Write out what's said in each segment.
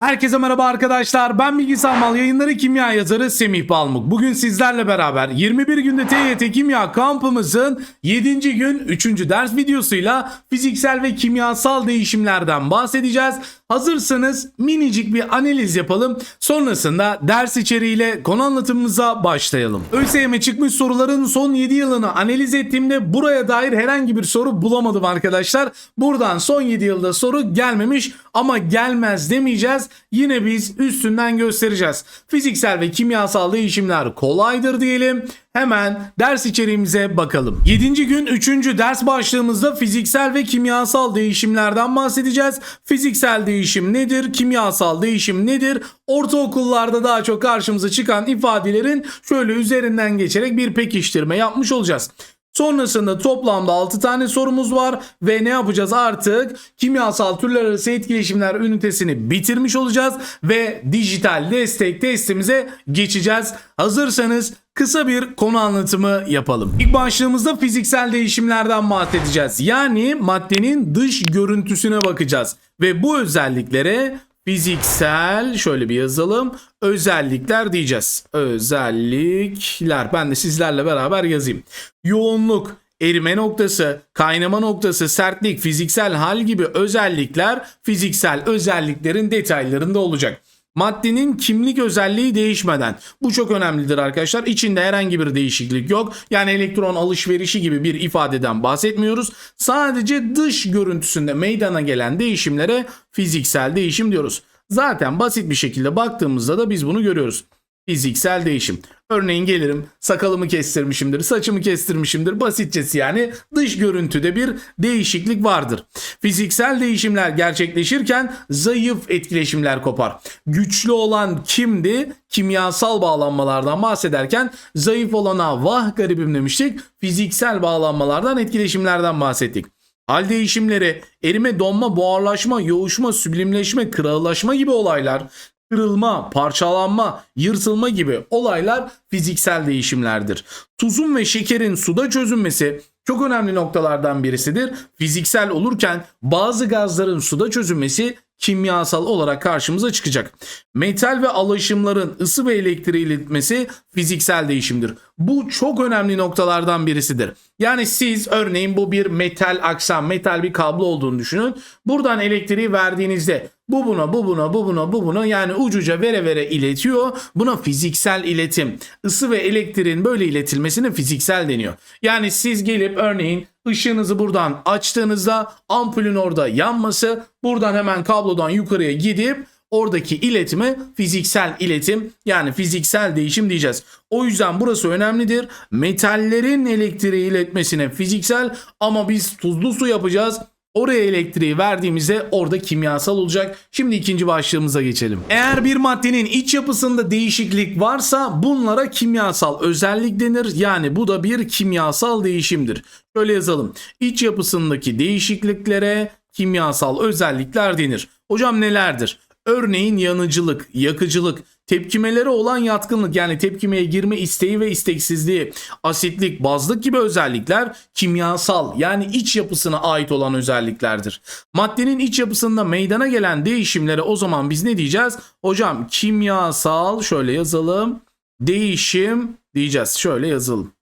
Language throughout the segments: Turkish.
Herkese merhaba arkadaşlar. Ben Bilgisayar Mal yayınları kimya yazarı Semih Balmuk. Bugün sizlerle beraber 21 günde TYT Kimya kampımızın 7. gün 3. ders videosuyla fiziksel ve kimyasal değişimlerden bahsedeceğiz. Hazırsanız minicik bir analiz yapalım. Sonrasında ders içeriğiyle konu anlatımımıza başlayalım. ÖSYM çıkmış soruların son 7 yılını analiz ettiğimde buraya dair herhangi bir soru bulamadım arkadaşlar. Buradan son 7 yılda soru gelmemiş ama gelmez demeyeceğiz. Yine biz üstünden göstereceğiz. Fiziksel ve kimyasal değişimler kolaydır diyelim. Hemen ders içeriğimize bakalım. 7. gün 3. ders başlığımızda fiziksel ve kimyasal değişimlerden bahsedeceğiz. Fiziksel değişim nedir? Kimyasal değişim nedir? Ortaokullarda daha çok karşımıza çıkan ifadelerin şöyle üzerinden geçerek bir pekiştirme yapmış olacağız. Sonrasında toplamda 6 tane sorumuz var ve ne yapacağız artık? Kimyasal türler arası etkileşimler ünitesini bitirmiş olacağız ve dijital destek testimize geçeceğiz. Hazırsanız kısa bir konu anlatımı yapalım. İlk başlığımızda fiziksel değişimlerden bahsedeceğiz. Yani maddenin dış görüntüsüne bakacağız ve bu özelliklere fiziksel şöyle bir yazalım özellikler diyeceğiz. Özellikler ben de sizlerle beraber yazayım. Yoğunluk, erime noktası, kaynama noktası, sertlik, fiziksel hal gibi özellikler fiziksel özelliklerin detaylarında olacak. Maddenin kimlik özelliği değişmeden. Bu çok önemlidir arkadaşlar. İçinde herhangi bir değişiklik yok. Yani elektron alışverişi gibi bir ifadeden bahsetmiyoruz. Sadece dış görüntüsünde meydana gelen değişimlere fiziksel değişim diyoruz. Zaten basit bir şekilde baktığımızda da biz bunu görüyoruz. Fiziksel değişim. Örneğin gelirim sakalımı kestirmişimdir, saçımı kestirmişimdir. Basitçesi yani dış görüntüde bir değişiklik vardır. Fiziksel değişimler gerçekleşirken zayıf etkileşimler kopar. Güçlü olan kimdi? Kimyasal bağlanmalardan bahsederken zayıf olana vah garibim demiştik. Fiziksel bağlanmalardan etkileşimlerden bahsettik. Hal değişimleri, erime, donma, buharlaşma, yoğuşma, süblimleşme, kırağılaşma gibi olaylar, kırılma, parçalanma, yırtılma gibi olaylar fiziksel değişimlerdir. Tuzun ve şekerin suda çözünmesi çok önemli noktalardan birisidir. Fiziksel olurken bazı gazların suda çözünmesi kimyasal olarak karşımıza çıkacak. Metal ve alaşımların ısı ve elektriği iletmesi fiziksel değişimdir. Bu çok önemli noktalardan birisidir. Yani siz örneğin bu bir metal aksam, metal bir kablo olduğunu düşünün. Buradan elektriği verdiğinizde bu buna, bu buna, bu buna, bu buna yani ucuca vere vere iletiyor. Buna fiziksel iletim. Isı ve elektriğin böyle iletilmesine fiziksel deniyor. Yani siz gelip örneğin ışığınızı buradan açtığınızda ampulün orada yanması buradan hemen kablodan yukarıya gidip oradaki iletime fiziksel iletim yani fiziksel değişim diyeceğiz. O yüzden burası önemlidir. Metallerin elektriği iletmesine fiziksel ama biz tuzlu su yapacağız. Oraya elektriği verdiğimizde orada kimyasal olacak. Şimdi ikinci başlığımıza geçelim. Eğer bir maddenin iç yapısında değişiklik varsa bunlara kimyasal özellik denir. Yani bu da bir kimyasal değişimdir. Şöyle yazalım. İç yapısındaki değişikliklere kimyasal özellikler denir. Hocam nelerdir? Örneğin yanıcılık, yakıcılık, tepkimelere olan yatkınlık yani tepkimeye girme isteği ve isteksizliği, asitlik, bazlık gibi özellikler kimyasal yani iç yapısına ait olan özelliklerdir. Maddenin iç yapısında meydana gelen değişimlere o zaman biz ne diyeceğiz? Hocam kimyasal şöyle yazalım. Değişim diyeceğiz. Şöyle yazalım.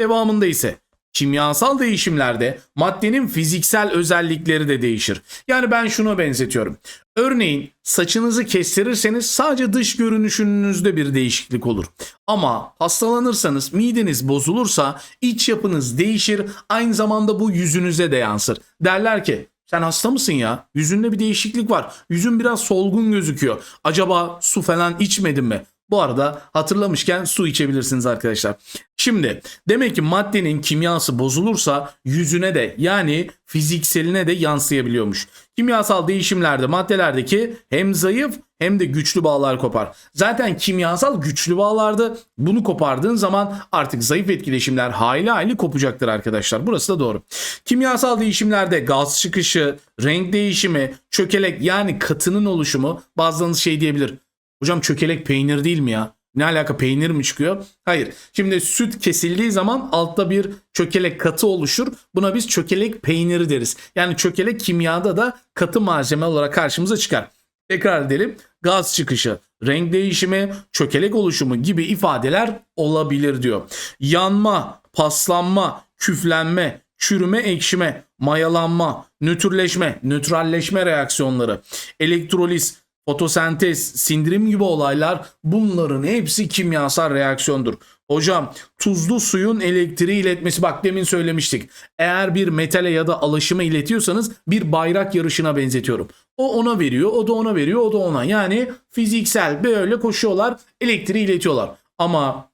Devamında ise Kimyasal değişimlerde maddenin fiziksel özellikleri de değişir. Yani ben şuna benzetiyorum. Örneğin saçınızı kestirirseniz sadece dış görünüşünüzde bir değişiklik olur. Ama hastalanırsanız mideniz bozulursa iç yapınız değişir aynı zamanda bu yüzünüze de yansır. Derler ki sen hasta mısın ya? Yüzünde bir değişiklik var. Yüzün biraz solgun gözüküyor. Acaba su falan içmedin mi? Bu arada hatırlamışken su içebilirsiniz arkadaşlar. Şimdi demek ki maddenin kimyası bozulursa yüzüne de yani fizikseline de yansıyabiliyormuş. Kimyasal değişimlerde maddelerdeki hem zayıf hem de güçlü bağlar kopar. Zaten kimyasal güçlü bağlardı. Bunu kopardığın zaman artık zayıf etkileşimler hayli hayli kopacaktır arkadaşlar. Burası da doğru. Kimyasal değişimlerde gaz çıkışı, renk değişimi, çökelek yani katının oluşumu bazılarınız şey diyebilir. Hocam çökelek peynir değil mi ya? Ne alaka peynir mi çıkıyor? Hayır. Şimdi süt kesildiği zaman altta bir çökelek katı oluşur. Buna biz çökelek peyniri deriz. Yani çökelek kimyada da katı malzeme olarak karşımıza çıkar. Tekrar edelim. Gaz çıkışı, renk değişimi, çökelek oluşumu gibi ifadeler olabilir diyor. Yanma, paslanma, küflenme, çürüme, ekşime, mayalanma, nötrleşme, nötralleşme reaksiyonları, elektroliz, fotosentez, sindirim gibi olaylar bunların hepsi kimyasal reaksiyondur. Hocam tuzlu suyun elektriği iletmesi bak demin söylemiştik. Eğer bir metale ya da alaşıma iletiyorsanız bir bayrak yarışına benzetiyorum. O ona veriyor, o da ona veriyor, o da ona. Yani fiziksel böyle koşuyorlar, elektriği iletiyorlar. Ama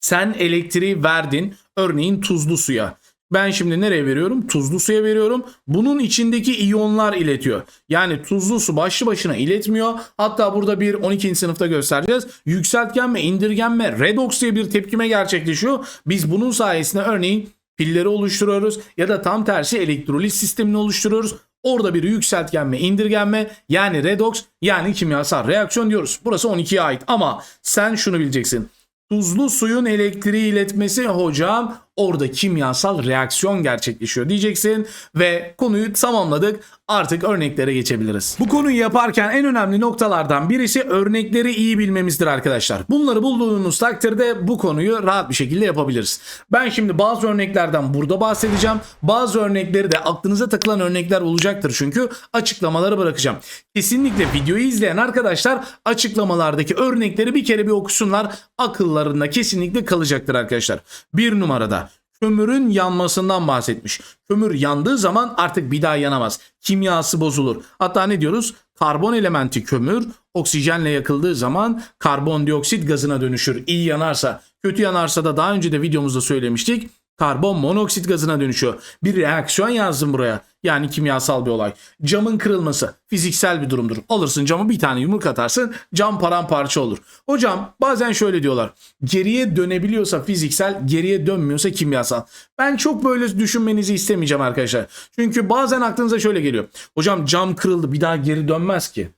sen elektriği verdin örneğin tuzlu suya. Ben şimdi nereye veriyorum? Tuzlu suya veriyorum. Bunun içindeki iyonlar iletiyor. Yani tuzlu su başlı başına iletmiyor. Hatta burada bir 12. sınıfta göstereceğiz. Yükseltgenme, indirgenme, redox diye bir tepkime gerçekleşiyor. Biz bunun sayesinde örneğin pilleri oluşturuyoruz ya da tam tersi elektrolit sistemini oluşturuyoruz. Orada bir yükseltgenme, indirgenme yani redox yani kimyasal reaksiyon diyoruz. Burası 12'ye ait ama sen şunu bileceksin. Tuzlu suyun elektriği iletmesi hocam orada kimyasal reaksiyon gerçekleşiyor diyeceksin ve konuyu tamamladık. Artık örneklere geçebiliriz. Bu konuyu yaparken en önemli noktalardan birisi örnekleri iyi bilmemizdir arkadaşlar. Bunları bulduğunuz takdirde bu konuyu rahat bir şekilde yapabiliriz. Ben şimdi bazı örneklerden burada bahsedeceğim. Bazı örnekleri de aklınıza takılan örnekler olacaktır çünkü açıklamaları bırakacağım. Kesinlikle videoyu izleyen arkadaşlar açıklamalardaki örnekleri bir kere bir okusunlar. Akıllarında kesinlikle kalacaktır arkadaşlar. Bir numarada kömürün yanmasından bahsetmiş. Kömür yandığı zaman artık bir daha yanamaz. Kimyası bozulur. Hatta ne diyoruz? Karbon elementi kömür oksijenle yakıldığı zaman karbondioksit gazına dönüşür. İyi yanarsa, kötü yanarsa da daha önce de videomuzda söylemiştik. Karbon monoksit gazına dönüşüyor. Bir reaksiyon yazdım buraya. Yani kimyasal bir olay. Camın kırılması fiziksel bir durumdur. Alırsın camı bir tane yumruk atarsın cam paramparça olur. Hocam bazen şöyle diyorlar. Geriye dönebiliyorsa fiziksel geriye dönmüyorsa kimyasal. Ben çok böyle düşünmenizi istemeyeceğim arkadaşlar. Çünkü bazen aklınıza şöyle geliyor. Hocam cam kırıldı bir daha geri dönmez ki.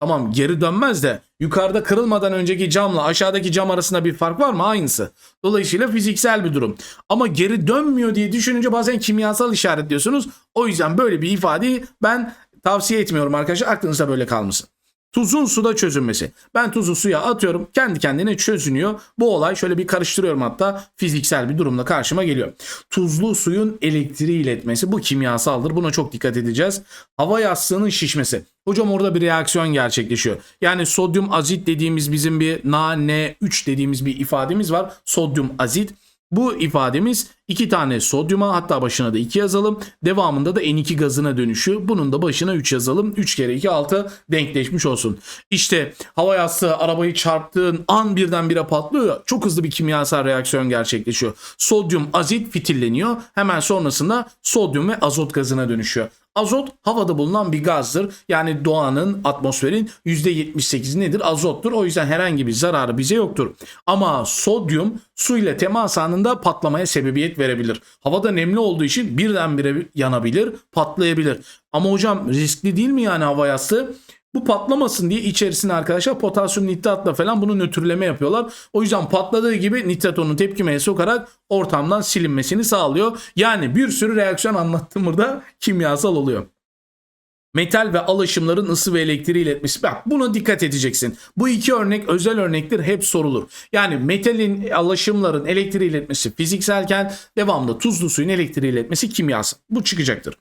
Tamam geri dönmez de yukarıda kırılmadan önceki camla aşağıdaki cam arasında bir fark var mı? Aynısı. Dolayısıyla fiziksel bir durum. Ama geri dönmüyor diye düşününce bazen kimyasal işaretliyorsunuz. O yüzden böyle bir ifadeyi ben tavsiye etmiyorum arkadaşlar. Aklınızda böyle kalmasın. Tuzun suda çözünmesi. Ben tuzu suya atıyorum kendi kendine çözünüyor. Bu olay şöyle bir karıştırıyorum hatta fiziksel bir durumla karşıma geliyor. Tuzlu suyun elektriği iletmesi bu kimyasaldır. Buna çok dikkat edeceğiz. Hava yastığının şişmesi. Hocam orada bir reaksiyon gerçekleşiyor. Yani sodyum azit dediğimiz bizim bir NaN3 dediğimiz bir ifademiz var. Sodyum azit. Bu ifademiz iki tane sodyuma hatta başına da 2 yazalım. Devamında da N2 gazına dönüşü. Bunun da başına 3 yazalım. 3 kere 2 6 denkleşmiş olsun. İşte hava yastığı arabayı çarptığın an birdenbire patlıyor. Çok hızlı bir kimyasal reaksiyon gerçekleşiyor. Sodyum azit fitilleniyor. Hemen sonrasında sodyum ve azot gazına dönüşüyor. Azot havada bulunan bir gazdır. Yani doğanın, atmosferin %78 nedir? Azottur. O yüzden herhangi bir zararı bize yoktur. Ama sodyum su ile temas anında patlamaya sebebiyet verebilir. Havada nemli olduğu için birdenbire yanabilir, patlayabilir. Ama hocam riskli değil mi yani hava yastığı? Bu patlamasın diye içerisine arkadaşlar potasyum nitratla falan bunu nötrleme yapıyorlar. O yüzden patladığı gibi nitrat onu tepkimeye sokarak ortamdan silinmesini sağlıyor. Yani bir sürü reaksiyon anlattım burada kimyasal oluyor. Metal ve alaşımların ısı ve elektriği iletmesi. Bak buna dikkat edeceksin. Bu iki örnek özel örnektir hep sorulur. Yani metalin alaşımların elektriği iletmesi fizikselken devamlı tuzlu suyun elektriği iletmesi kimyasal. Bu çıkacaktır.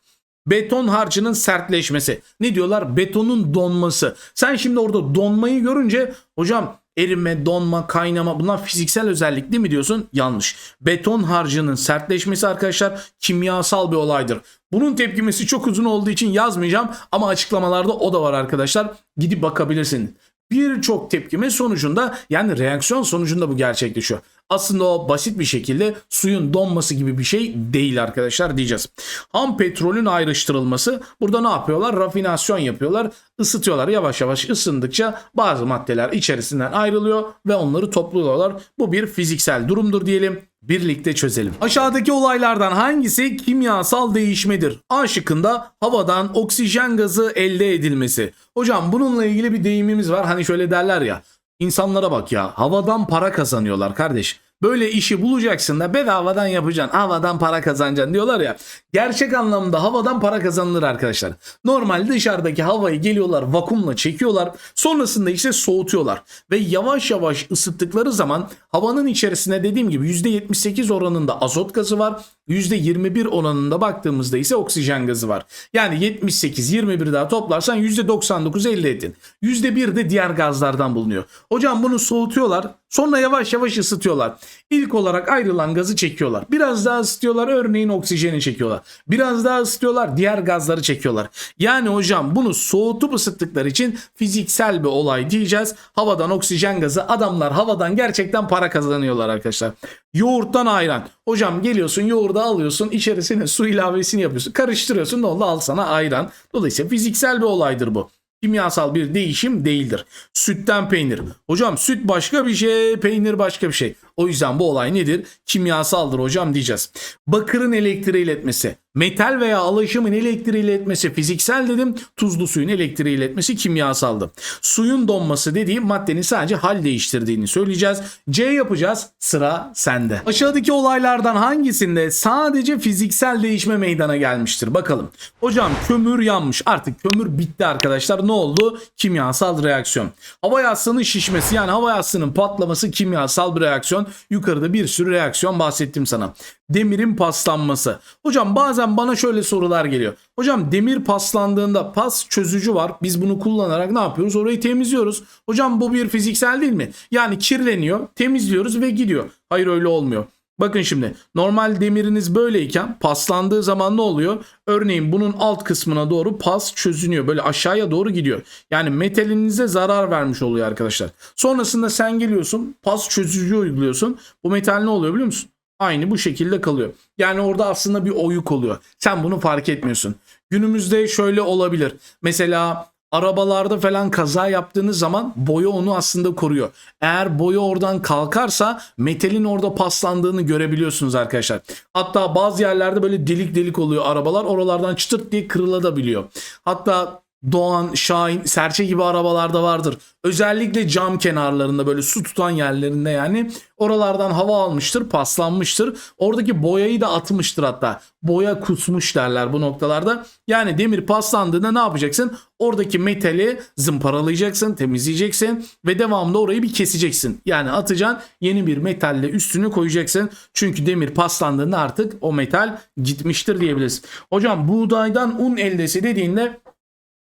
Beton harcının sertleşmesi. Ne diyorlar? Betonun donması. Sen şimdi orada donmayı görünce hocam erime, donma, kaynama bunlar fiziksel özellik değil mi diyorsun? Yanlış. Beton harcının sertleşmesi arkadaşlar kimyasal bir olaydır. Bunun tepkimesi çok uzun olduğu için yazmayacağım ama açıklamalarda o da var arkadaşlar. Gidip bakabilirsin. Birçok tepkime sonucunda yani reaksiyon sonucunda bu gerçekleşiyor. Aslında o basit bir şekilde suyun donması gibi bir şey değil arkadaşlar diyeceğiz. Ham petrolün ayrıştırılması burada ne yapıyorlar? Rafinasyon yapıyorlar. ısıtıyorlar. Yavaş yavaş ısındıkça bazı maddeler içerisinden ayrılıyor ve onları topluyorlar. Bu bir fiziksel durumdur diyelim. Birlikte çözelim. Aşağıdaki olaylardan hangisi kimyasal değişmedir? A şıkkında havadan oksijen gazı elde edilmesi. Hocam bununla ilgili bir deyimimiz var. Hani şöyle derler ya. İnsanlara bak ya havadan para kazanıyorlar kardeş. böyle işi bulacaksın da bedavadan yapacaksın. Havadan para kazanacaksın diyorlar ya. Gerçek anlamda havadan para kazanılır arkadaşlar. Normal dışarıdaki havayı geliyorlar vakumla çekiyorlar. Sonrasında işte soğutuyorlar. Ve yavaş yavaş ısıttıkları zaman havanın içerisine dediğim gibi %78 oranında azot gazı var. %21 oranında baktığımızda ise oksijen gazı var. Yani 78 21 daha toplarsan %99 elde ettin. %1 de diğer gazlardan bulunuyor. Hocam bunu soğutuyorlar. Sonra yavaş yavaş ısıtıyorlar. İlk olarak ayrılan gazı çekiyorlar. Biraz daha ısıtıyorlar örneğin oksijeni çekiyorlar. Biraz daha ısıtıyorlar diğer gazları çekiyorlar. Yani hocam bunu soğutup ısıttıkları için fiziksel bir olay diyeceğiz. Havadan oksijen gazı adamlar havadan gerçekten para kazanıyorlar arkadaşlar. Yoğurttan ayran. Hocam geliyorsun yoğurdu alıyorsun içerisine su ilavesini yapıyorsun. Karıştırıyorsun ne oldu al sana ayran. Dolayısıyla fiziksel bir olaydır bu. Kimyasal bir değişim değildir. Sütten peynir. Hocam süt başka bir şey, peynir başka bir şey. O yüzden bu olay nedir? Kimyasaldır hocam diyeceğiz. Bakırın elektriği iletmesi. Metal veya alaşımın elektriği iletmesi fiziksel dedim. Tuzlu suyun elektriği iletmesi kimyasaldı. Suyun donması dediğim maddenin sadece hal değiştirdiğini söyleyeceğiz. C yapacağız. Sıra sende. Aşağıdaki olaylardan hangisinde sadece fiziksel değişme meydana gelmiştir? Bakalım. Hocam kömür yanmış. Artık kömür bitti arkadaşlar. Ne oldu? Kimyasal reaksiyon. Hava yastığının şişmesi yani hava yastığının patlaması kimyasal bir reaksiyon. Yukarıda bir sürü reaksiyon bahsettim sana. Demirin paslanması. Hocam bazen bana şöyle sorular geliyor. Hocam demir paslandığında pas çözücü var. Biz bunu kullanarak ne yapıyoruz? Orayı temizliyoruz. Hocam bu bir fiziksel değil mi? Yani kirleniyor, temizliyoruz ve gidiyor. Hayır öyle olmuyor. Bakın şimdi normal demiriniz böyleyken paslandığı zaman ne oluyor? Örneğin bunun alt kısmına doğru pas çözünüyor. Böyle aşağıya doğru gidiyor. Yani metalinize zarar vermiş oluyor arkadaşlar. Sonrasında sen geliyorsun pas çözücü uyguluyorsun. Bu metal ne oluyor biliyor musun? Aynı bu şekilde kalıyor. Yani orada aslında bir oyuk oluyor. Sen bunu fark etmiyorsun. Günümüzde şöyle olabilir. Mesela arabalarda falan kaza yaptığınız zaman boya onu aslında koruyor. Eğer boya oradan kalkarsa metalin orada paslandığını görebiliyorsunuz arkadaşlar. Hatta bazı yerlerde böyle delik delik oluyor arabalar. Oralardan çıtırt diye kırılabiliyor. Hatta Doğan, Şahin, Serçe gibi arabalarda vardır. Özellikle cam kenarlarında böyle su tutan yerlerinde yani oralardan hava almıştır, paslanmıştır. Oradaki boyayı da atmıştır hatta. Boya kusmuş derler bu noktalarda. Yani demir paslandığında ne yapacaksın? Oradaki metali zımparalayacaksın, temizleyeceksin ve devamlı orayı bir keseceksin. Yani atacaksın yeni bir metalle üstünü koyacaksın. Çünkü demir paslandığında artık o metal gitmiştir diyebiliriz. Hocam buğdaydan un eldesi dediğinde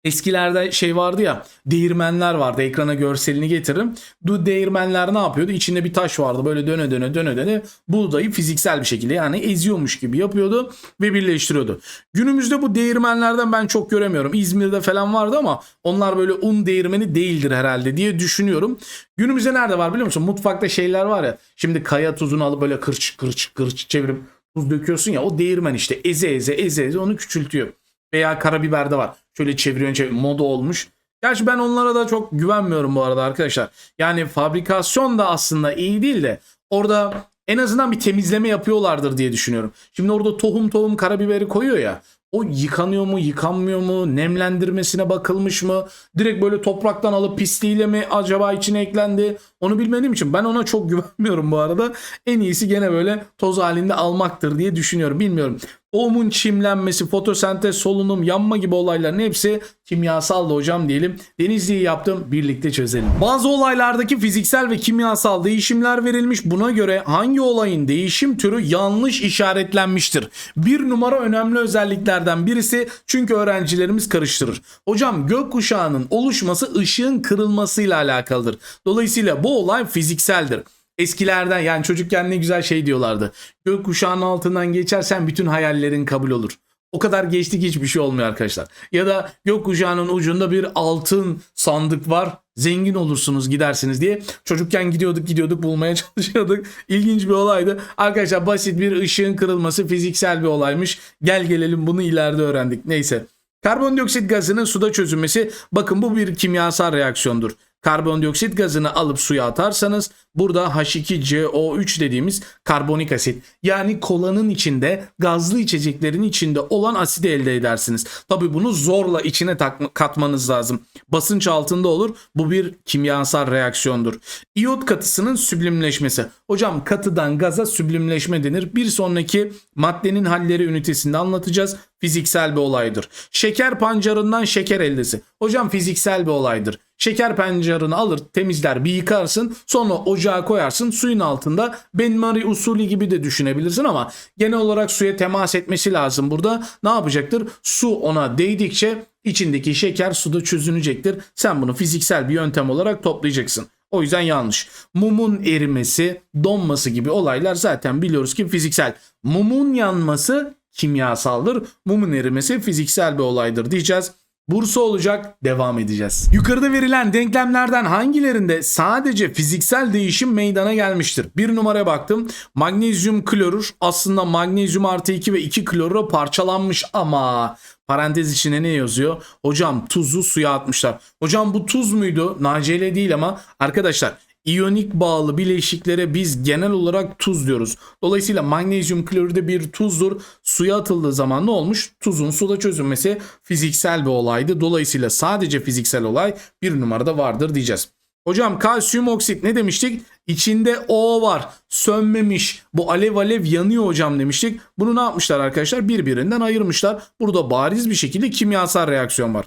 Eskilerde şey vardı ya değirmenler vardı ekrana görselini getiririm. Bu değirmenler ne yapıyordu? İçinde bir taş vardı böyle döne döne döne döne buğdayı fiziksel bir şekilde yani eziyormuş gibi yapıyordu ve birleştiriyordu. Günümüzde bu değirmenlerden ben çok göremiyorum. İzmir'de falan vardı ama onlar böyle un değirmeni değildir herhalde diye düşünüyorum. Günümüzde nerede var biliyor musun? Mutfakta şeyler var ya. Şimdi kaya tuzunu alıp böyle kırç kırç kırç çevirip tuz döküyorsun ya o değirmen işte eze eze eze eze onu küçültüyor. Veya karabiberde var. Şöyle çeviriyorsun çevir moda olmuş. Gerçi ben onlara da çok güvenmiyorum bu arada arkadaşlar. Yani fabrikasyon da aslında iyi değil de orada en azından bir temizleme yapıyorlardır diye düşünüyorum. Şimdi orada tohum tohum karabiberi koyuyor ya. O yıkanıyor mu, yıkanmıyor mu, nemlendirmesine bakılmış mı? Direkt böyle topraktan alıp pisliğiyle mi acaba içine eklendi? Onu bilmediğim için ben ona çok güvenmiyorum bu arada. En iyisi gene böyle toz halinde almaktır diye düşünüyorum. Bilmiyorum. Tohumun çimlenmesi, fotosentez, solunum, yanma gibi olayların hepsi kimyasal da hocam diyelim. Denizli'yi yaptım birlikte çözelim. Bazı olaylardaki fiziksel ve kimyasal değişimler verilmiş. Buna göre hangi olayın değişim türü yanlış işaretlenmiştir? Bir numara önemli özelliklerden birisi çünkü öğrencilerimiz karıştırır. Hocam gökkuşağının oluşması ışığın kırılmasıyla alakalıdır. Dolayısıyla bu olay fizikseldir. Eskilerden yani çocukken ne güzel şey diyorlardı. Gökkuşağının altından geçersen bütün hayallerin kabul olur. O kadar geçtik hiçbir şey olmuyor arkadaşlar. Ya da gökkuşağının ucunda bir altın sandık var. Zengin olursunuz gidersiniz diye. Çocukken gidiyorduk gidiyorduk bulmaya çalışıyorduk. İlginç bir olaydı. Arkadaşlar basit bir ışığın kırılması fiziksel bir olaymış. Gel gelelim bunu ileride öğrendik. Neyse. Karbondioksit gazının suda çözülmesi bakın bu bir kimyasal reaksiyondur. Karbondioksit gazını alıp suya atarsanız Burada H2CO3 dediğimiz karbonik asit yani kolanın içinde gazlı içeceklerin içinde olan asidi elde edersiniz. Tabi bunu zorla içine katmanız lazım. Basınç altında olur. Bu bir kimyasal reaksiyondur. İyot katısının süblimleşmesi. Hocam katıdan gaza süblimleşme denir. Bir sonraki maddenin halleri ünitesinde anlatacağız. Fiziksel bir olaydır. Şeker pancarından şeker eldesi. Hocam fiziksel bir olaydır. Şeker pancarını alır temizler bir yıkarsın sonra ocağa koyarsın suyun altında benmari usulü gibi de düşünebilirsin ama genel olarak suya temas etmesi lazım burada ne yapacaktır su ona değdikçe içindeki şeker suda çözünecektir sen bunu fiziksel bir yöntem olarak toplayacaksın o yüzden yanlış. Mumun erimesi, donması gibi olaylar zaten biliyoruz ki fiziksel. Mumun yanması kimyasaldır. Mumun erimesi fiziksel bir olaydır diyeceğiz. Bursa olacak devam edeceğiz. Yukarıda verilen denklemlerden hangilerinde sadece fiziksel değişim meydana gelmiştir? Bir numaraya baktım. Magnezyum klorür aslında magnezyum artı 2 ve 2 klorura parçalanmış ama parantez içine ne yazıyor? Hocam tuzu suya atmışlar. Hocam bu tuz muydu? Nacele değil ama arkadaşlar İyonik bağlı bileşiklere biz genel olarak tuz diyoruz. Dolayısıyla magnezyum klorür de bir tuzdur. Suya atıldığı zaman ne olmuş? Tuzun suda çözünmesi fiziksel bir olaydı. Dolayısıyla sadece fiziksel olay bir numarada vardır diyeceğiz. Hocam kalsiyum oksit ne demiştik? İçinde O var. Sönmemiş. Bu alev alev yanıyor hocam demiştik. Bunu ne yapmışlar arkadaşlar? Birbirinden ayırmışlar. Burada bariz bir şekilde kimyasal reaksiyon var.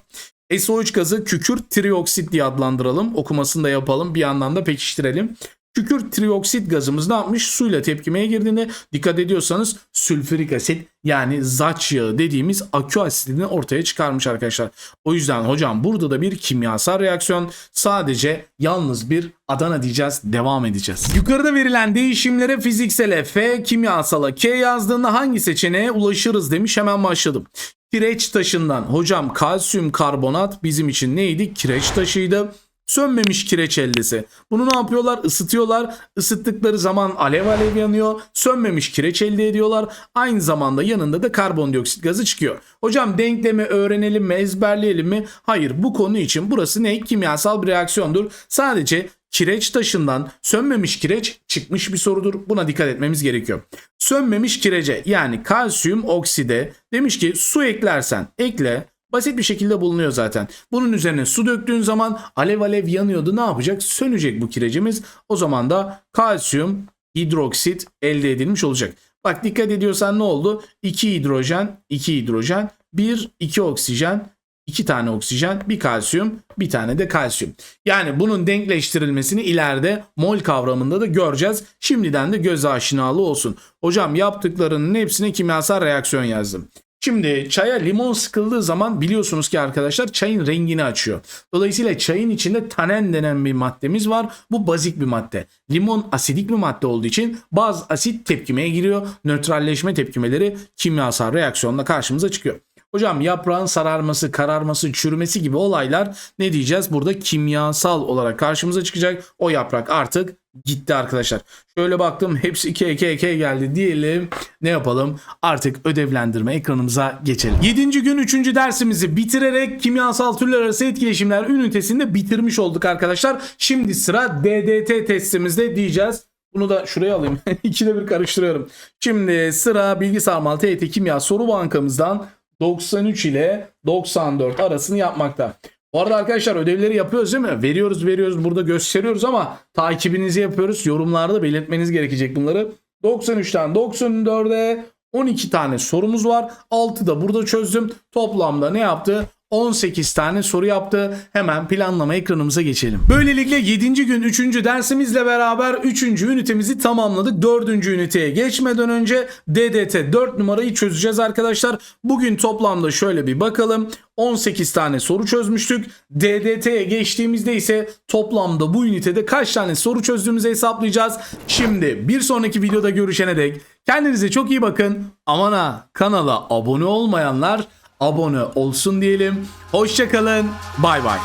SO3 gazı kükürt trioksit diye adlandıralım. Okumasını da yapalım. Bir yandan da pekiştirelim. Kükürt trioksit gazımız ne yapmış? Suyla tepkimeye girdiğinde dikkat ediyorsanız sülfürik asit yani zaç yağı dediğimiz akü asidini ortaya çıkarmış arkadaşlar. O yüzden hocam burada da bir kimyasal reaksiyon sadece yalnız bir Adana diyeceğiz devam edeceğiz. Yukarıda verilen değişimlere fiziksele F kimyasala K yazdığında hangi seçeneğe ulaşırız demiş hemen başladım. Kireç taşından hocam kalsiyum karbonat bizim için neydi? Kireç taşıydı. Sönmemiş kireç eldesi. Bunu ne yapıyorlar? Isıtıyorlar. Isıttıkları zaman alev alev yanıyor. Sönmemiş kireç elde ediyorlar. Aynı zamanda yanında da karbondioksit gazı çıkıyor. Hocam denklemi öğrenelim mi, ezberleyelim mi? Hayır bu konu için burası ne? Kimyasal bir reaksiyondur. Sadece kireç taşından sönmemiş kireç çıkmış bir sorudur. Buna dikkat etmemiz gerekiyor. Sönmemiş kirece yani kalsiyum okside demiş ki su eklersen ekle Basit bir şekilde bulunuyor zaten. Bunun üzerine su döktüğün zaman alev alev yanıyordu. Ne yapacak? Sönecek bu kirecimiz. O zaman da kalsiyum hidroksit elde edilmiş olacak. Bak dikkat ediyorsan ne oldu? 2 hidrojen, 2 hidrojen, 1, 2 oksijen, 2 tane oksijen, bir kalsiyum, bir tane de kalsiyum. Yani bunun denkleştirilmesini ileride mol kavramında da göreceğiz. Şimdiden de göz aşinalığı olsun. Hocam yaptıklarının hepsine kimyasal reaksiyon yazdım. Şimdi çaya limon sıkıldığı zaman biliyorsunuz ki arkadaşlar çayın rengini açıyor. Dolayısıyla çayın içinde tanen denen bir maddemiz var. Bu bazik bir madde. Limon asidik bir madde olduğu için baz asit tepkimeye giriyor. Nötralleşme tepkimeleri kimyasal reaksiyonla karşımıza çıkıyor. Hocam yaprağın sararması, kararması, çürümesi gibi olaylar ne diyeceğiz? Burada kimyasal olarak karşımıza çıkacak. O yaprak artık gitti arkadaşlar. Şöyle baktım hepsi 2 2 2 geldi diyelim. Ne yapalım? Artık ödevlendirme ekranımıza geçelim. 7. gün 3. dersimizi bitirerek kimyasal türler arası etkileşimler ünitesinde bitirmiş olduk arkadaşlar. Şimdi sıra DDT testimizde diyeceğiz. Bunu da şuraya alayım. İkide bir karıştırıyorum. Şimdi sıra bilgisayar mal TYT Kimya soru bankamızdan 93 ile 94 arasını yapmakta. Bu arada arkadaşlar ödevleri yapıyoruz değil mi? Veriyoruz veriyoruz burada gösteriyoruz ama takibinizi yapıyoruz. Yorumlarda belirtmeniz gerekecek bunları. 93'ten 94'e 12 tane sorumuz var. 6 da burada çözdüm. Toplamda ne yaptı? 18 tane soru yaptı. Hemen planlama ekranımıza geçelim. Böylelikle 7. gün 3. dersimizle beraber 3. ünitemizi tamamladık. 4. üniteye geçmeden önce DDT 4 numarayı çözeceğiz arkadaşlar. Bugün toplamda şöyle bir bakalım. 18 tane soru çözmüştük. DDT'ye geçtiğimizde ise toplamda bu ünitede kaç tane soru çözdüğümüzü hesaplayacağız. Şimdi bir sonraki videoda görüşene dek kendinize çok iyi bakın. Aman ha kanala abone olmayanlar abone olsun diyelim. Hoşçakalın. Bay bay.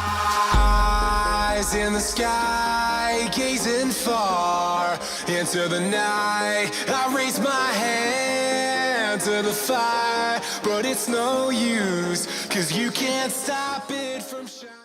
İnto the night. I raise my hand to the fire, but it's no use, cause you can't stop it from shining.